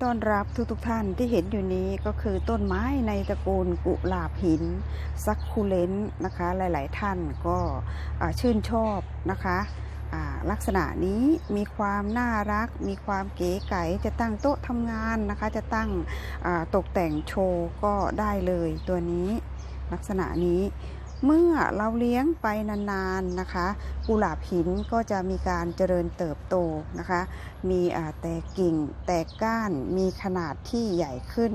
ต้อนรับทุกทท่านที่เห็นอยู่นี้ก็คือต้นไม้ในตระกูลกุหลาบหินซักคูเลนนะคะหลายๆท่านก็ชื่นชอบนะคะลักษณะนี้มีความน่ารัก มีความเก๋ไก๋จะตั้งโต๊ะทำงานนะคะ จะตั้งตกแต่งโชว์ก็ได้เลยตัวนี้ลักษณะนี้ เมื่อเราเลี้ยงไปนานๆนะคะ กุหลาบหินก็จะมีการเจริญเติบโตนะคะ มีแตกกิ่งแตกก้านมีขนาดที่ใหญ่ขึ้น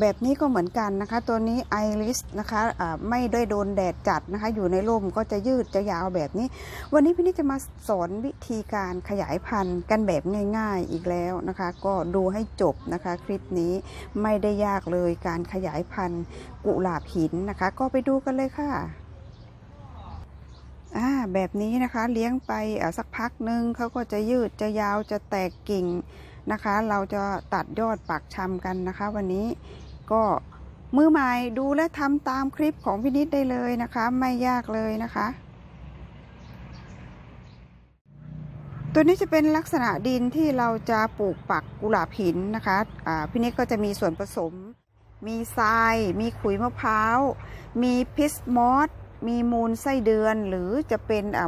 แบบนี้ก็เหมือนกันนะคะ ตัวนี้ไอริสนะคะอ่าไม่ได้โดนแดดจัดนะคะ อยู่ในร่มก็จะยืดจะยาวแบบนี้ วันนี้พี่นิดจะมาสอนวิธีการขยายพันธุ์กันแบบง่ายๆอีกแล้วนะคะ ก็ดูให้จบนะคะ คลิปนี้ไม่ได้ยากเลยการขยายพันธุ์กุหลาบหินนะคะ ก็ไปดูกันเลยค่ะอ่าแบบนี้นะคะเลี้ยงไปสักพักหนึ่งเขาก็จะยืดจะยาวจะแตกกิ่งนะคะ เราจะตัดยอดปักชำกันนะคะ วันนี้ ก็มือใหม่ดูและทำตามคลิปของพี่นิดได้เลยนะคะ ไม่ยากเลยนะคะ ตัวนี้จะเป็นลักษณะดินที่เราจะปลูกปักกุหลาบหินนะคะอ่าพี่นิดก็จะมีส่วนผสม มีทราย มีขุยมะพร้าว มีพิสมอสมีมูลไส้เดือนหรือจะเป็นอะ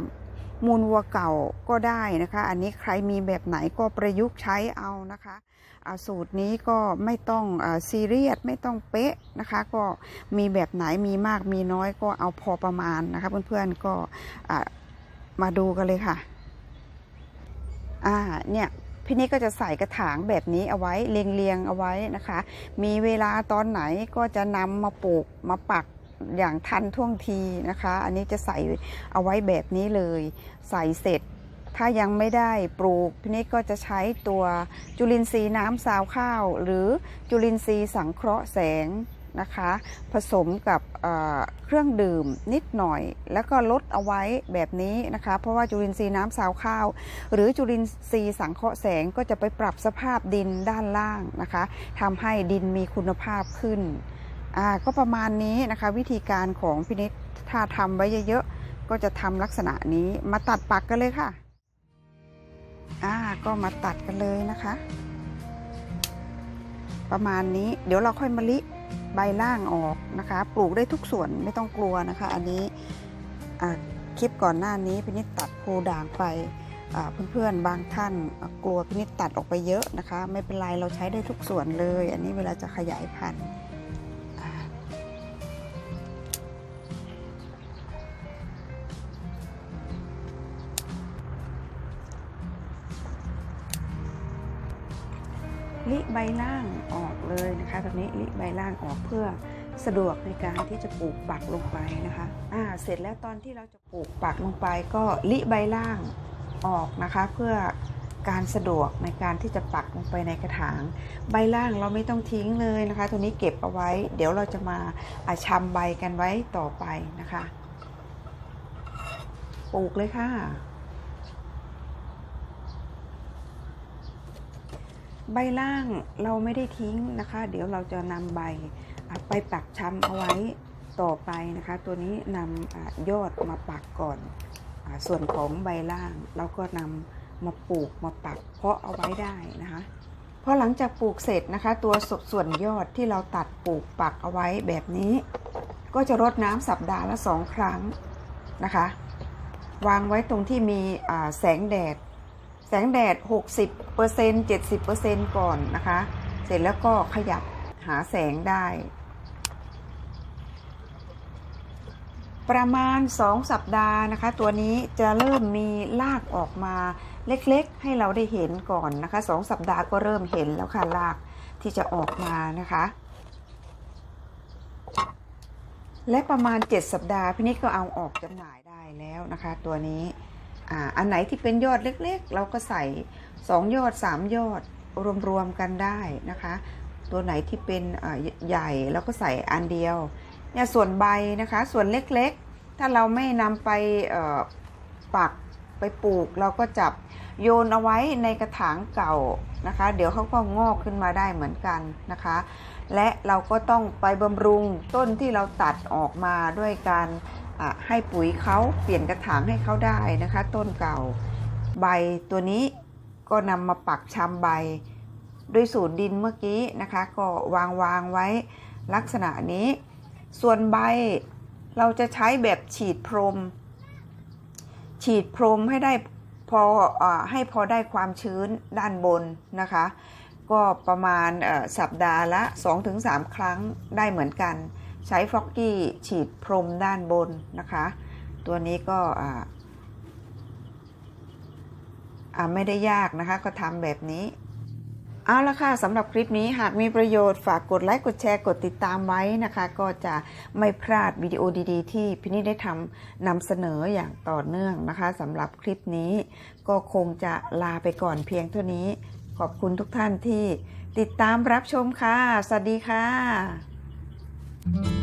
มูลวัวเก่าก็ได้นะคะ อันนี้ใครมีแบบไหนก็ประยุกต์ใช้เอานะคะสูตรนี้ก็ไม่ต้องซีเรียสไม่ต้องเป๊ะนะคะ ก็มีแบบไหนมีมากมีน้อยก็เอาพอประมาณนะคะ เพื่อนๆก็มาดูกันเลยค่ะ อ่าเนี่ยพี่นี่ก็จะใส่กระถางแบบนี้เอาไว้เรียงๆเอาไว้นะคะ มีเวลาตอนไหนก็จะนำมาปลูกมาปัก อย่างทันท่วงทีนะคะ อันนี้จะใส่เอาไว้แบบนี้เลย ใส่เสร็จ ถ้ายังไม่ได้ปลูกพี่นี่ก็จะใช้ตัวจุลินทรีย์น้ำซาวข้าว หรือจุลินทรีย์สังเคราะห์แสงนะคะ ผสมกับเเครื่องดื่มนิดหน่อย แล้วก็ลดเอาไว้แบบนี้นะคะ เพราะว่าจุลินทรีย์น้ำซาวข้าว หรือจุลินทรีย์สังเคราะห์แสงก็จะไปปรับสภาพดินด้านล่างนะคะทำให้ดินมีคุณภาพขึ้น อ่าก็ประมาณนี้นะคะวิธีการของพินิษถ้าทำไว้เยอะๆก็จะทำลักษณะนี้มาตัดปักกันเลยค่ะอ่าก็มาตัดกันเลยนะคะ ประมาณนี้เดี๋ยวเราค่อยมาลิใบล่างออกนะคะ ปลูกได้ทุกส่วนไม่ต้องกลัวนะคะ อันนี้คลิปก่อนหน้านี้พินิจตัดโพด่างไปเพื่อนๆบางท่านกลัวพินิจตัดออกไปเยอะนะคะ ไม่เป็นไรเราใช้ได้ทุกส่วนเลย อันนี้เวลาจะขยายพันธุ์ ลิใบล่างออกเลยนะคะแบบนี้ลิใบล่างออกเพื่อสะดวกในการที่จะปลูกปักลงไปนะคะอ่าเสร็จแล้วตอนที่เราจะปลูกปักลงไปก็ลิใบล่างออกนะคะเพื่อการสะดวกในการที่จะปักลงไปในกระถาง ใบล่างเราไม่ต้องทิ้งเลยนะคะ ตัวนี้เก็บเอาไว้ เดี๋ยวเราจะมาอาชำใบกันไว้ต่อไปนะคะ ปลูกเลยค่ะ ใบล่างเราไม่ได้ทิ้งนะคะ เดี๋ยวเราจะนำใบไปปักช้ำเอาไว้ต่อไปนะคะ ตัวนี้นำยอดมาปักก่อนอส่วนของใบล่างเราก็นำมาปลูกมาปักเพาะเอาไว้ได้นะคะพอหลังจากปลูกเสร็จนะคะ ตัวสส่วนยอดที่เราตัดปลูกปักเอาไว้แบบนี้ ก็จะรดน้ำสัปดาห์ละสองครั้งนะคะ วางไว้ตรงที่มีแสงแดด แสงแดด 60% 70%ก่อนนะคะ เสร็จแล้วก็ขยับหาแสงได้ ประมาณ 2 สัปดาห์นะคะ ตัวนี้จะเริ่มมีรากออกมาเล็กๆ ให้เราได้เห็นก่อนนะคะ 2 สัปดาห์ก็เริ่มเห็นแล้วค่ะรากที่จะออกมานะคะ และประมาณ 7 สัปดาห์พี่นิดก็เอาออกจำหน่ายได้แล้วนะคะ ตัวนี้ อ่าอันไหนที่เป็นยอดเล็กๆ เราก็ใส่ 2 ยอด 3 ยอดรวมๆกันได้นะคะ ตัวไหนที่เป็นอ่าใหญ่เราก็ใส่อันเดียวเนี่ยส่วนใบนะคะส่วนเล็กๆ ถ้าเราไม่นำไปเอ่อปักไปปลูก เราก็จับโยนเอาไว้ในกระถางเก่านะคะ เดี๋ยวเขาก็งอกขึ้นมาได้เหมือนกันนะคะ และเราก็ต้องไปบำรุงต้นที่เราตัดออกมาด้วยการ ให้ปุ๋ยเขาเปลี่ยนกระถางให้เขาได้นะคะ ต้นเก่าใบตัวนี้ก็นำมาปักชำใบด้วยสูตรดินเมื่อกี้นะคะ ก็วางวางไว้ลักษณะนี้ ส่วนใบเราจะใช้แบบฉีดพรม ฉีดพรมให้ได้พออให้พอได้ความชื้นด้านบนนะคะ ก็ประมาณสัปดาห์ละ 2-3 ครั้งได้เหมือนกัน ใช้ฟอกกี้ฉีดพรมด้านบนนะคะ ตัวนี้ก็ไม่ได้ยากนะคะ ก็ทำแบบนี้ เอาละค่ะสำหรับคลิปนี้หากมีประโยชน์ฝากกดไลค์กดแชร์กดติดตามไว้นะคะ ก็จะไม่พลาดวิดีโอดีๆ ที่พี่นี่ได้ทำนำเสนออย่างต่อเนื่องนะคะสำหรับคลิปนี้ ก็คงจะลาไปก่อนเพียงเท่านี้ ขอบคุณทุกท่านที่ติดตามรับชมค่ะ สวัสดีค่ะ